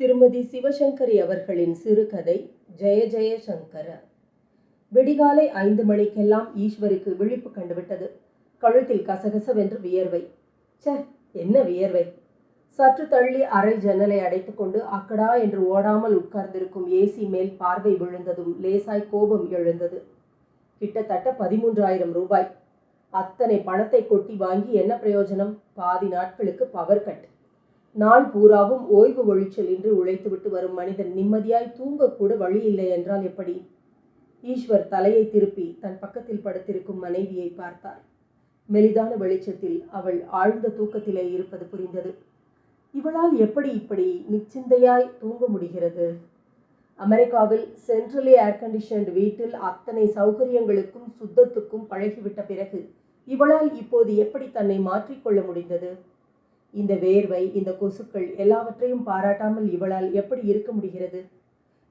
திருமதி சிவசங்கரி அவர்களின் சிறுகதை ஜெய ஜெய சங்கர விடிகாலை ஐந்து மணிக்கெல்லாம் ஈஸ்வரிக்கு விழிப்பு கண்டுவிட்டது. கழுத்தில் கசகசவென்று வியர்வை. ச்சே என்ன வியர்வை? சற்று தள்ளி அறை ஜன்னலை அடைத்துக்கொண்டு அக்கடா என்று ஓடாமல் உட்கார்ந்திருக்கும் ஏசி மேல் பார்வை விழுந்ததும் லேசாய் கோபம் எழுந்தது. கிட்டத்தட்ட பதிமூன்றாயிரம் ரூபாய். அத்தனை பணத்தை கொட்டி வாங்கி என்ன பிரயோஜனம்? பாதி நாட்களுக்கு பவர் கட் நாள் பூராவும் ஓய்வு ஒழிச்சலின்றி உழைத்துவிட்டு வரும் மனிதன் நிம்மதியாய் தூங்கக்கூட வழி இல்லை என்றால் எப்படி? ஈஸ்வர் தலையை திருப்பி தன் பக்கத்தில் படுத்திருக்கும் மனைவியை பார்த்தார் மெலிதான வெளிச்சத்தில் அவள் ஆழ்ந்த தூக்கத்திலே இருப்பது புரிந்தது. இவளால் எப்படி இப்படி நிச்சிந்தையாய் தூங்க முடிகிறது? அமெரிக்காவில் சென்ட்ரலி ஏர் கண்டிஷன்டு வீட்டில் அத்தனை சௌகரியங்களுக்கும் சுத்தத்துக்கும் பழகிவிட்ட பிறகு இவளால் இப்போது எப்படி தன்னை மாற்றிக்கொள்ள முடிந்தது? இந்த வேர்வை இந்த கொசுக்கள் எல்லாவற்றையும் பாராட்டாமல் இவளால் எப்படி இருக்க முடிகிறது?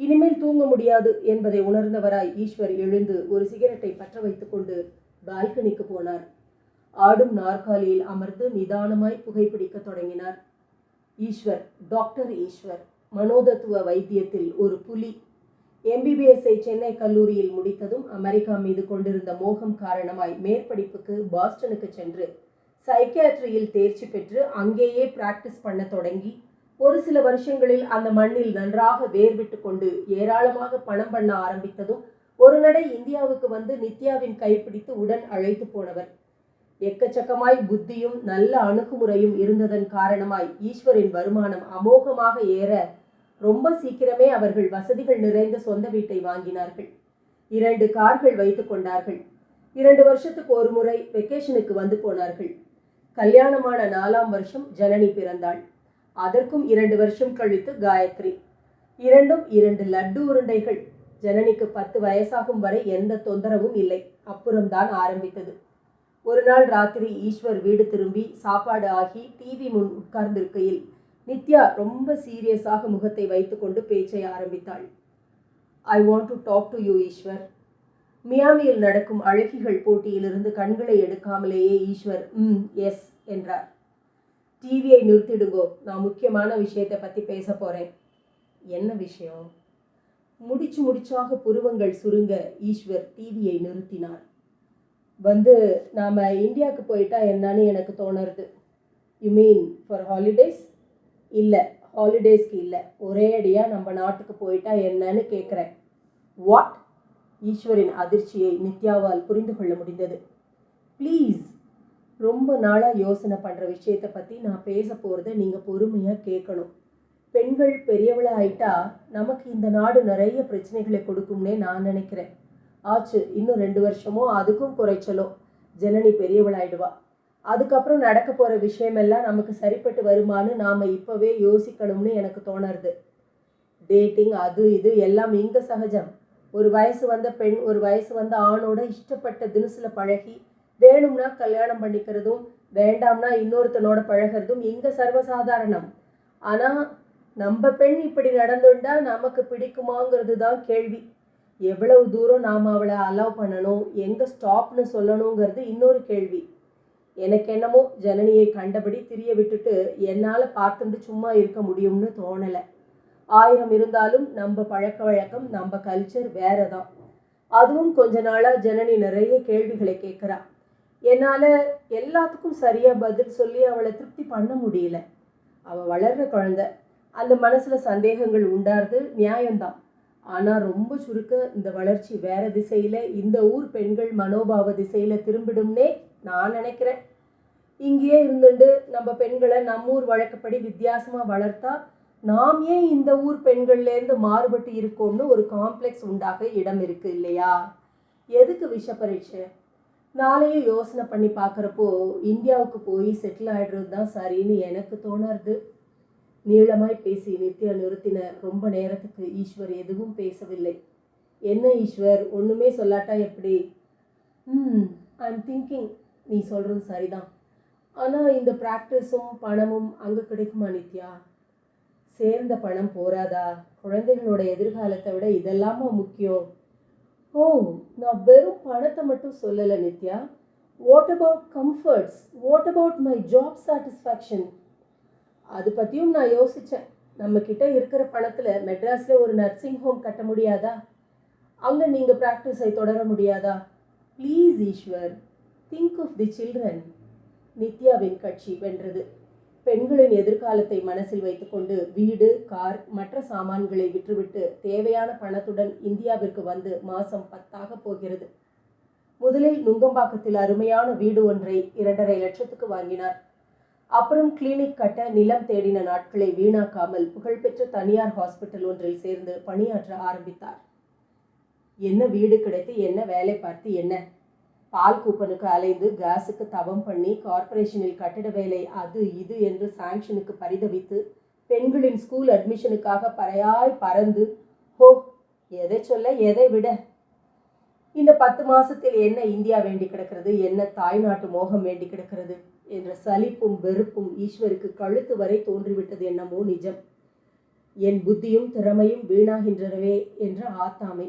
இனிமேல் தூங்க முடியாது என்பதை உணர்ந்தவராய் ஈஸ்வர் எழுந்து ஒரு சிகரெட்டை பற்ற வைத்துக்கொண்டு பால்கனிக்கு போனார். ஆடும் நாற்காலியில் அமர்ந்து நிதானமாய் புகைப்பிடிக்க தொடங்கினார். ஈஸ்வர் டாக்டர் ஈஸ்வர் மனோதத்துவ வைத்தியத்தில் ஒரு புலி. எம்பிபிஎஸ்ஐ சென்னை கல்லூரியில் முடித்ததும் அமெரிக்கா மீது கொண்டிருந்த மோகம் காரணமாய் மேற்படிப்புக்கு பாஸ்டனுக்கு சென்று சைக்கியாட்ரியில் தேர்ச்சி பெற்று அங்கேயே பிராக்டிஸ் பண்ண தொடங்கி ஒரு சில வருஷங்களில் அந்த மண்ணில் நன்றாக வேர்விட்டு கொண்டு ஏராளமாக பணம் பண்ண ஆரம்பித்ததும் ஒரு நடை இந்தியாவுக்கு வந்து நித்யாவின் கைப்பிடித்து உடன் அழைத்து போனவர். எக்கச்சக்கமாய் புத்தியும் நல்ல அணுகுமுறையும் இருந்ததன் காரணமாய் ஈஸ்வரின் வருமானம் அமோகமாக ஏற ரொம்ப சீக்கிரமே அவர்கள் வசதிகள் நிறைந்த சொந்த வீட்டை வாங்கினார்கள். இரண்டு கார்கள் வைத்து கொண்டார்கள். இரண்டு வருஷத்துக்கு ஒரு முறை வெக்கேஷனுக்கு வந்து போனார்கள். கல்யாணமான நாலாம் வருஷம் ஜனனி பிறந்தாள். அதற்கும் இரண்டு வருஷம் கழித்து காயத்ரி. இரண்டும் இரண்டு லட்டு உருண்டைகள். ஜனனிக்கு பத்து வயசாகும் வரை எந்த தொந்தரவும் இல்லை. அப்புறம்தான் ஆரம்பித்தது. ஒரு நாள் ராத்திரி ஈஸ்வர் வீடு திரும்பி சாப்பாடு ஆகி டிவி முன் உட்கார்ந்திருக்கையில் நித்யா ரொம்ப சீரியஸாக முகத்தை வைத்துக்கொண்டு பேச்சை ஆரம்பித்தாள். I want to talk to you Eeswar. மியாமியில் நடக்கும் அழகிகள் போட்டியிலிருந்து கண்களை எடுக்காமலேயே ஈஸ்வர் ம் எஸ் என்றார். டிவியை நிறுத்திடுங்கோ. நான் முக்கியமான விஷயத்தை பற்றி பேச போகிறேன் என்ன விஷயம்? முடிச்சு முடிச்சாக புருவங்கள் சுருங்க ஈஸ்வர் டிவியை நிறுத்தினார். வந்து நாம் இந்தியாவுக்கு போயிட்டா என்னன்னு எனக்கு தோணுறது. யூ மீன் ஃபார் ஹாலிடேஸ் இல்லை ஹாலிடேஸ்க்கு இல்லை. ஒரே அடியாக நம்ம நாட்டுக்கு போயிட்டா என்னன்னு கேட்குறேன் வாட் ஈஸ்வரின் அதிர்ச்சியை நித்யாவால் புரிந்து கொள்ள முடிந்தது. ப்ளீஸ் ரொம்ப நாளாக யோசனை பண்ணுற விஷயத்தை பற்றி நான் பேச போகிறத நீங்கள் பொறுமையாக கேட்கணும். பெண்கள் பெரியவளாக ஆயிட்டா நமக்கு இந்த நாடு நிறைய பிரச்சனைகளை கொடுக்கும்னே நான் நினைக்கிறேன். ஆச்சு இன்னும் ரெண்டு வருஷமோ அதுக்கும் குறைச்சலோ. ஜனனி பெரியவளாயிடுவா அதுக்கப்புறம் நடக்க போகிற விஷயமெல்லாம் நமக்கு சரிப்பட்டு வருமானு நாம் இப்போவே யோசிக்கணும்னு எனக்கு தோணுறது. டேட்டிங் அது இது எல்லாம் இங்கே சகஜம். ஒரு வயசு வந்த பெண் ஒரு வயசு வந்த ஆணோட இஷ்டப்பட்ட தினசில் பழகி வேணும்னா கல்யாணம் பண்ணிக்கிறதும் வேண்டாம்னா இன்னொருத்தனோட பழகிறதும் இங்கே சர்வசாதாரணம்? ஆனால் நம்ம பெண் இப்படி நடந்துட்டா நமக்கு பிடிக்குமாங்கிறது தான் கேள்வி. எவ்வளவு தூரம் நாம் அவளை அலோவ் பண்ணணும் எங்கே ஸ்டாப்னு சொல்லணுங்கிறது இன்னொரு கேள்வி. எனக்கு என்னமோ ஜனனியை கண்டபடி திரிய விட்டுட்டு என்னால் பார்த்துட்டு சும்மா இருக்க முடியும்னு தோணலை. ஆயிரம் இருந்தாலும் நம்ம பழக்க வழக்கம் நம்ம கல்ச்சர் வேற தான் அதுவும் கொஞ்ச நாளாக ஜனனி நிறைய கேள்விகளை கேட்குறா என்னால் எல்லாத்துக்கும் சரியாக பதில் சொல்லி அவளை திருப்தி பண்ண முடியல. அவள் வளர்ற குழந்த. அந்த மனசில் சந்தேகங்கள் உண்டாருது நியாயம்தான். ஆனால் ரொம்ப சுருக்க இந்த வளர்ச்சி வேறு திசையில் இந்த ஊர் பெண்கள் மனோபாவ திசையில் திரும்பிடும்னே நான் நினைக்கிறேன். இங்கேயே இருந்துட்டு நம்ம பெண்களை நம்ம ஊர் வழக்கப்படி வித்தியாசமாக வளர்த்தா நாம் ஏன் இந்த ஊர் பெண்கள்லேருந்து மாறுபட்டு இருக்கோம்னு ஒரு காம்ப்ளெக்ஸ் உண்டாக இடம் இருக்கு இல்லையா? எதுக்கு விஷ பரீட்சை? நாளையும் யோசனை பண்ணி பார்க்குறப்போ இந்தியாவுக்கு போய் செட்டில் ஆகிடுறது தான் சரின்னு எனக்கு தோணுறது. நீளமாய் பேசி நித்யா நிறுத்தின ரொம்ப நேரத்துக்கு ஈஸ்வர் எதுவும் பேசவில்லை. என்ன ஈஸ்வர்? ஒன்றுமே சொல்லாட்டா எப்படி? ம் ஐம் திங்கிங் நீ சொல்கிறது சரிதான். ஆனால் இந்த ப்ராக்டிஸும் பணமும் அங்கே கிடைக்குமா நித்யா? சேர்ந்த பணம் போராதா குழந்தைகளோட எதிர்காலத்தை விட இதெல்லாமா முக்கியம்? ஓ நான் வெறும் பணத்தை மட்டும் சொல்லலை Nithya. What about comforts what about my job satisfaction அது பற்றியும் நான் யோசித்தேன் நம்மக்கிட்ட இருக்கிற பணத்தில் மெட்ராஸில் ஒரு நர்சிங் ஹோம் கட்ட முடியாதா? அங்கே நீங்கள் ப்ராக்டிஸை தொடர முடியாதா? Please Eeswar think of the children நித்யாவின் கட்சி வென்றது. பெண்களின் எதிர்காலத்தை மனசில் வைத்துக்கொண்டு வீடு கார் மற்ற சாமான்களை விற்றுவிட்டு தேவையான பணத்துடன் இந்தியாவிற்கு வந்து மாசம் பத்தாக போகிறது. முதலில் நுங்கம்பாக்கத்தில் அருமையான வீடு ஒன்றை இரண்டரை லட்சத்துக்கு வாங்கினார். அப்புறம் கிளினிக் கட்ட நிலம் தேடின நாட்களை வீணாக்காமல் புகழ்பெற்ற தனியார் ஹாஸ்பிட்டல் ஒன்றில் சேர்ந்து பணியாற்ற ஆரம்பித்தார். என்ன வீடு கிடைத்து என்ன வேலை பார்த்து என்ன? பால் கூப்பனுக்கு அலைந்து கேஸுக்கு தவம் பண்ணி கார்ப்பரேஷனில் கட்டிட வேலை அது இது என்று சாங்ஷனுக்கு பரிதவித்து பெண்களின் ஸ்கூல் அட்மிஷனுக்காக பறையாய் பறந்து ஹோ எதை சொல்ல எதை விட? இந்த பத்து மாசத்தில் என்ன இந்தியா வேண்டி கிடக்கிறது? என்ன தாய்நாட்டு மோகம் வேண்டி கிடக்கிறது? என்ற சலிப்பும் வெறுப்பும் ஈஸ்வருக்கு கழுத்து வரை தோன்றிவிட்டது என்னமோ நிஜம். என் புத்தியும் திறமையும் வீணாகின்றனவே என்ற ஆத்தாமை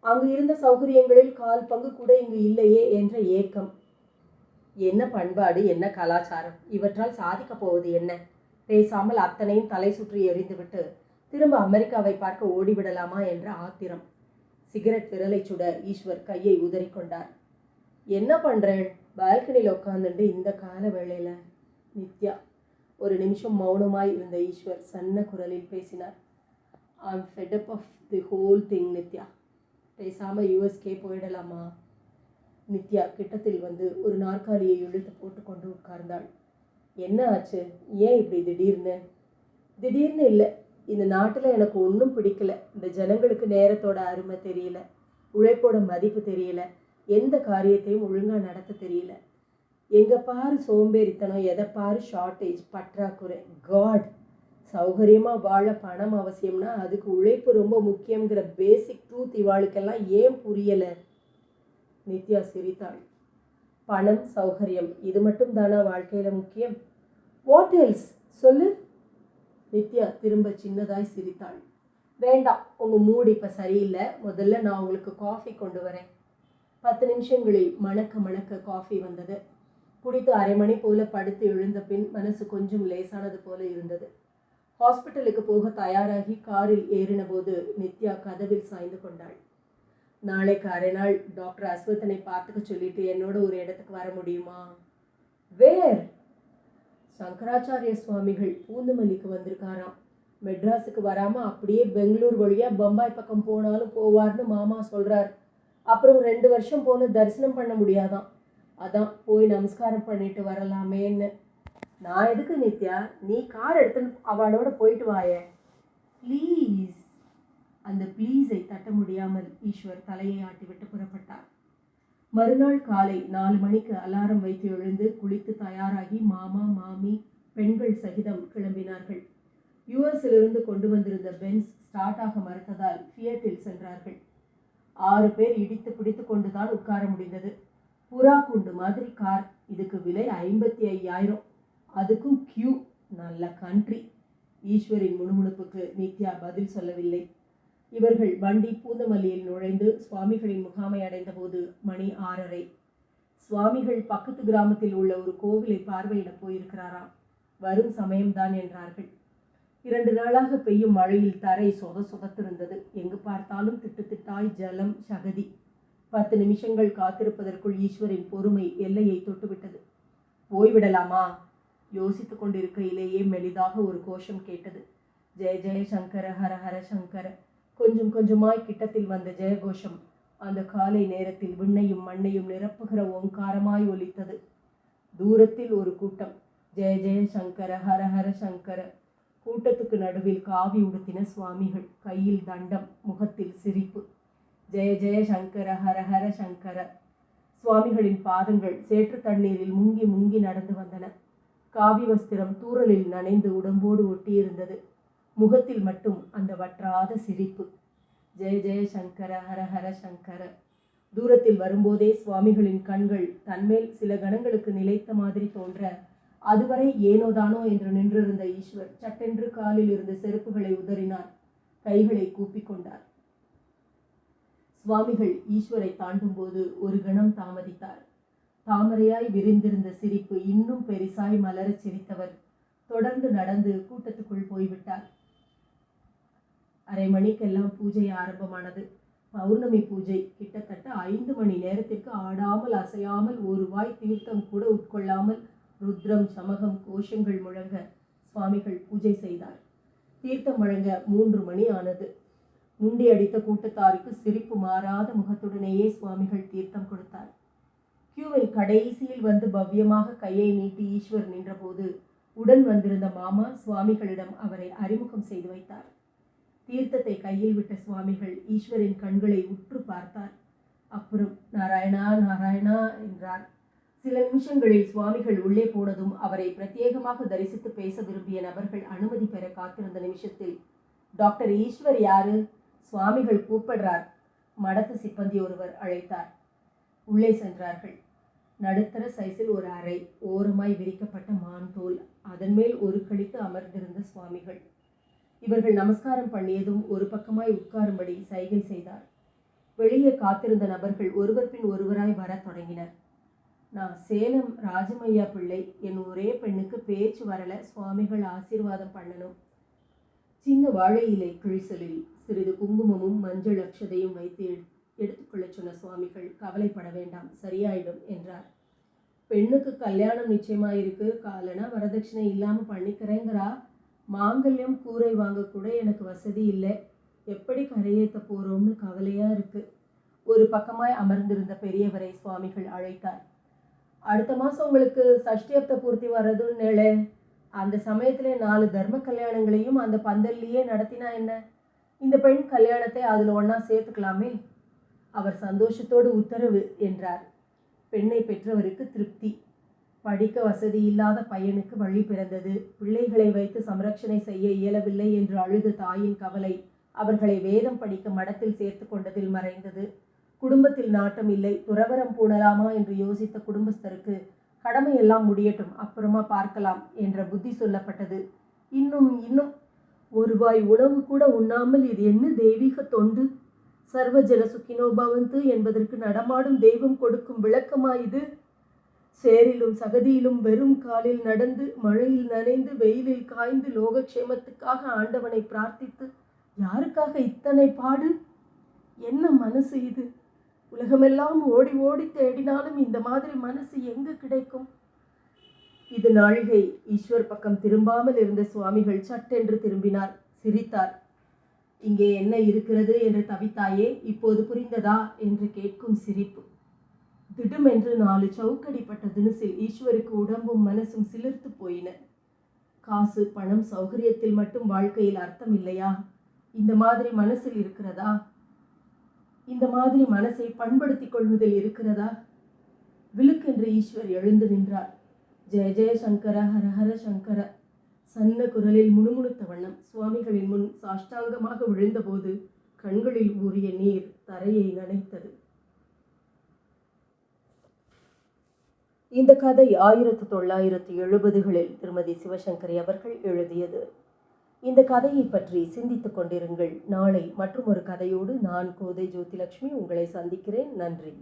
அங்கு இருந்த சௌகரியங்களில் கால் பங்கு கூட இங்கு இல்லையே என்ற ஏக்கம். என்ன பண்பாடு என்ன கலாச்சாரம்? இவற்றால் சாதிக்கப் போவது என்ன? பேசாமல் அத்தனையும் தலை சுற்றி எறிந்துவிட்டு திரும்ப அமெரிக்காவை பார்க்க ஓடிவிடலாமா என்ற ஆத்திரம். சிகரெட் விரலை சுட ஈஸ்வர் கையை உதறிக்கொண்டார் என்ன பண்ணுறேன் பால்கனியில் உட்காந்துட்டு இந்த கால வேளையில்? நித்யா. ஒரு நிமிஷம் மௌனமாய் இருந்த ஈஸ்வர் சன்ன குரலில் பேசினார். Am fed up of the whole thing Nithya. பேசாமல் யூஎஸ்கே போயிடலாமா? நித்யா கிட்டத்தில் வந்து ஒரு நாற்காலியை இழுத்து போட்டுக்கொண்டு உட்கார்ந்தாள். என்ன ஆச்சு? ஏன் இப்படி திடீர்னு? திடீர்னு இல்லை. இந்த நாட்டில் எனக்கு ஒன்றும் பிடிக்கல. இந்த ஜனங்களுக்கு நேரத்தோட அருமை தெரியல. உழைப்போட மதிப்பு தெரியல. எந்த காரியத்தையும் ஒழுங்காக நடத்த தெரியல. எங்கே பாரு சோம்பேறித்தனம் எதை பாரு ஷார்ட்டேஜ் பற்றாக்குறை. காட் சௌகரியமாக வாழ பணம் அவசியம்னா அதுக்கு உழைப்பு ரொம்ப முக்கியங்கிற பேசிக் ட்ரூத் இவாளுக்கெல்லாம் ஏன் புரியலை? நித்யா சிரித்தாள். பணம் சௌகரியம் இது மட்டும் தானா வாழ்க்கையில் முக்கியம்? வாட் எல்ஸ் சொல்லு. நித்யா திரும்ப சின்னதாய் சிரித்தாள். வேண்டாம் உங்கள் மூடு இப்போ சரியில்லை. முதல்ல நான் உங்களுக்கு காஃபி கொண்டு வரேன். பத்து நிமிஷங்களில் மணக்க மணக்க காஃபி வந்தது. குடித்து அரை மணி போல படுத்து எழுந்த பின் மனசு கொஞ்சம் லேசானது போல இருந்தது. ஹாஸ்பிட்டலுக்கு போக தயாராகி காரில் ஏறினபோது நித்யா கதவில் சாய்ந்து கொண்டாள். நாளைக்கு அரை நாள் டாக்டர் அஸ்வத்தனை பார்த்துக்க சொல்லிட்டு என்னோட ஒரு இடத்துக்கு வர முடியுமா? வேர்? சங்கராச்சாரிய சுவாமிகள் பூந்தமல்லிக்கு வந்திருக்காராம். மெட்ராஸுக்கு வராமல் அப்படியே பெங்களூர் வழியாக பம்பாய் பக்கம் போனாலும் போவார்னு மாமா சொல்கிறார் அப்புறம் ரெண்டு வருஷம் போல தரிசனம் பண்ண முடியாதான் அதான் போய் நமஸ்காரம் பண்ணிட்டு வரலாமேன்னு. நான் எதுக்கு நித்யா? நீ கார் எடுத்துன்னு அவளோட போயிட்டு வாயே. ப்ளீஸ் அந்த ப்ளீஸை தட்ட முடியாமல் ஈஸ்வர் தலையை ஆட்டிவிட்டு புறப்பட்டார். மறுநாள் காலை நாலு மணிக்கு அலாரம் வைத்து எழுந்து குளித்து தயாராகி மாமா மாமி பெண்கள் சகிதம் கிளம்பினார்கள். யுஎஸிலிருந்து கொண்டு வந்திருந்த பென்ஸ் ஸ்டார்ட் ஆக மறுத்ததால் ஃபியட்டில் சென்றார்கள். ஆறு பேர் இடித்து பிடித்து கொண்டுதான் உட்கார முடிந்தது. புறா குண்டு மாதிரி கார் இதுக்கு விலை ஐம்பத்தி ஐயாயிரம். அதுக்கும் கியூ நல்ல கண்ட்ரி ஈஸ்வரின் முணுமுணுப்புக்கு நித்யா பதில் சொல்லவில்லை. இவர்கள் வண்டி பூந்தமல்லியில் நுழைந்து சுவாமிகளின் முகாமை அடைந்தபோது மணி ஆறரை. சுவாமிகள் பக்கத்து கிராமத்தில் உள்ள ஒரு கோவிலை பார்வையிட போயிருக்கிறாராம் வரும் சமயம்தான் என்றார்கள். இரண்டு நாளாக பெய்யும் மழையில் தரை சொத சொதத்திருந்தது. எங்கு பார்த்தாலும் திட்டு திட்டாய் ஜலம் சகதி. பத்து நிமிஷங்கள் காத்திருப்பதற்குள் ஈஸ்வரின் பொறுமை எல்லையை தொட்டுவிட்டது. போய்விடலாமா? யோசித்து கொண்டிருக்கையிலேயே மெலிதாக ஒரு கோஷம் கேட்டது. ஜெய ஜெய சங்கர ஹர ஹர சங்கர. கொஞ்சம் கொஞ்சமாய் கிட்டத்தில் வந்த ஜெயகோஷம் அந்த காலை நேரத்தில் விண்ணையும் மண்ணையும் நிரப்புகிற ஓங்காரமாய் ஒலித்தது. தூரத்தில் ஒரு கூட்டம். ஜெய ஜெய சங்கர ஹர ஹர சங்கர. கூட்டத்துக்கு நடுவில் காவி உடுத்தின சுவாமிகள் கையில் தண்டம் முகத்தில் சிரிப்பு. ஜெய ஜெய சங்கர ஹர ஹர சங்கர. சுவாமிகளின் பாதங்கள் சேற்று தண்ணீரில் முங்கி முங்கி நடந்து வந்தன. காவி வஸ்திரம் தூறலில் நனைந்து உடம்போடு ஒட்டியிருந்தது. முகத்தில் மட்டும் அந்த வற்றாத சிரிப்பு. ஜெய ஜெய சங்கர ஹர ஹர சங்கர. தூரத்தில் வரும்போதே சுவாமிகளின் கண்கள் தன்மேல் சில கணங்களுக்கு நிலைத்த மாதிரி தோன்ற அதுவரை ஏனோதானோ என்று நின்றிருந்த ஈஸ்வர் சட்டென்று காலில் இருந்த செருப்புகளை உதறினார். கைகளை கூப்பிக் கொண்டார். சுவாமிகள் ஈஸ்வரை தாண்டும் போது ஒரு கணம் தாமதித்தார். தாமரையாய் விரிந்திருந்த சிரிப்பு இன்னும் பெரிசாய் மலரச் சிரித்தவர். தொடர்ந்து நடந்து கூட்டத்துக்குள் போய்விட்டார். அரை மணிக்கெல்லாம் பூஜை ஆரம்பமானது. பௌர்ணமி பூஜை. கிட்டத்தட்ட ஐந்து மணி நேரத்திற்கு ஆடாமல் அசையாமல் ஒரு வாய் தீர்த்தம் கூட உட்கொள்ளாமல் ருத்ரம் சமகம் கோஷங்கள் முழங்க சுவாமிகள் பூஜை செய்தார். தீர்த்தம் வழங்க மூன்று மணி ஆனது. முண்டி அடித்த கூட்டத்தாருக்கு சிரிப்பு மாறாத முகத்துடனேயே சுவாமிகள் தீர்த்தம் கொடுத்தார். கியூவில் கடைசியில் வந்து பவ்யமாக கையை நீட்டி ஈஸ்வர் நின்றபோது உடன் வந்திருந்த மாமா சுவாமிகளிடம் அவரை அறிமுகம் செய்து வைத்தார். தீர்த்தத்தை கையில் விட்ட சுவாமிகள் ஈஸ்வரின் கண்களை உற்று பார்த்தார். அப்புறம் நாராயணா நாராயணா என்றார். சில நிமிஷங்களில் சுவாமிகள் உள்ளே போனதும் அவரை பிரத்யேகமாக தரிசித்து பேச விரும்பிய நபர்கள் அனுமதி பெற காத்திருந்த நிமிஷத்தில் டாக்டர் ஈஸ்வர் யாரு? சுவாமிகள் கூப்பிடுறார். மடத்து சிப்பந்தி ஒருவர் அழைத்தார். உள்ளே சென்றார்கள். நடுத்தர சைஸில் ஒரு அறை ஓரமாய் விரிக்கப்பட்ட மான் தோல் அதன் மேல் ஒரு கழித்து அமர்ந்திருந்த சுவாமிகள். இவர்கள் நமஸ்காரம் பண்ணியதும் ஒரு பக்கமாய் உட்காரும்படி சைகை செய்தார். வெளியே காத்திருந்த நபர்கள் ஒருவர் பின் ஒருவராய் வரத் தொடங்கினர். நான் சேலம் ராஜமையா பிள்ளை என் ஒரே பெண்ணுக்கு பேச்சு வரல சுவாமிகள் ஆசீர்வாதம் பண்ணணும். சின்ன வாழை இலை கிழிசலில் சிறிது குங்குமமும் மஞ்சள் அக்ஷதையும் வைத்து எடுத்துக்கொள்ளச் சொன்ன சுவாமிகள் கவலைப்பட வேண்டாம் சரியாயிடும் என்றார். பெண்ணுக்கு கல்யாணம் நிச்சயமாயிருக்கு காலனா வரதட்சணை இல்லாமல் பண்ணிக்கிறேங்கிறா? மாங்கல்யம் கூரை வாங்க கூட எனக்கு வசதி இல்லை. எப்படி கரையேற்ற போகிறோம்னு கவலையாக இருக்குது ஒரு பக்கமாய் அமர்ந்திருந்த பெரியவரை சுவாமிகள் அழைத்தார். அடுத்த மாதம் உங்களுக்கு சஷ்டியப்த பூர்த்தி வர்றதுன்னு அந்த சமயத்தில் நாலு தர்ம கல்யாணங்களையும் அந்த பந்தல்லையே நடத்தினா என்ன? இந்த பெண் கல்யாணத்தை அதில் ஒன்றா சேர்த்துக்கலாமே? அவர் சந்தோஷத்தோடு உத்தரவு என்றார். பெண்ணை பெற்றவருக்கு திருப்தி. படிக்க வசதி இல்லாத பையனுக்கு வழி பிறந்தது. பிள்ளைகளை வைத்து சம்ரட்சணை செய்ய இயலவில்லை என்று அழுத தாயின் கவலை அவர்களை வேதம் படிக்க மடத்தில் சேர்த்து கொண்டதில் மறைந்தது. குடும்பத்தில் நாட்டம் இல்லை. துறவரம் பூணலாமா என்று யோசித்த குடும்பஸ்தருக்கு கடமையெல்லாம் முடியட்டும் அப்புறமா பார்க்கலாம் என்ற புத்தி சொல்லப்பட்டது. இன்னும் இன்னும் ஒரு வாய் உணவு கூட உண்ணாமல் இது என்ன தெய்வீக தொண்டு? சர்வஜன சுக்கினோ பவந்து என்பதற்கு நடமாடும் தெய்வம் கொடுக்கும் விளக்கமா இது சேரிலும் சகதியிலும் வெறும் காலில் நடந்து மழையில் நனைந்து வெயிலில் காய்ந்து லோகக்ஷேமத்துக்காக ஆண்டவனை பிரார்த்தித்து யாருக்காக இத்தனை பாடு? என்ன மனசு இது? உலகமெல்லாம் ஓடி ஓடி தேடினாலும் இந்த மாதிரி மனசு எங்கு கிடைக்கும்? இது நாழிகை ஈஸ்வர் பக்கம் திரும்பாமல் இருந்த சுவாமிகள் சட்டென்று திரும்பினார் சிரித்தார். இங்கே என்ன இருக்கிறது என்று தவித்தாயே இப்போது புரிந்ததா என்று கேட்கும் சிரிப்பு. திடுமென்று நாலு சவுக்கடிப்பட்ட தினசில் ஈஸ்வருக்கு உடம்பும் மனசும் சிலிர்த்து போயின. காசு பணம் சௌகரியத்தில் மட்டும் வாழ்க்கையில் அர்த்தம் இல்லையா இந்த மாதிரி மனசில் இருக்கிறதா? இந்த மாதிரி மனசை பண்படுத்திக் கொள்வதில் இருக்கிறதா? விழுக்கென்று ஈஸ்வர் எழுந்து நின்றார். ஜெய ஜெய சங்கர ஹர ஹர சங்கர. சன்ன குரலில் முணுமுணுத்த வண்ணம் சுவாமிகளின் முன் சாஷ்டாங்கமாக விழுந்தபோது கண்களில் ஊறிய நீர் தரையை நனைத்தது. இந்த கதை ஆயிரத்து தொள்ளாயிரத்து எழுபதுகளில் திருமதி சிவசங்கரி அவர்கள் எழுதியது. இந்த கதையை பற்றி சிந்தித்துக் கொண்டிருங்கள். நாளை மற்றும் ஒரு கதையோடு நான் கோதை ஜோதிலட்சுமி உங்களை சந்திக்கிறேன். நன்றி.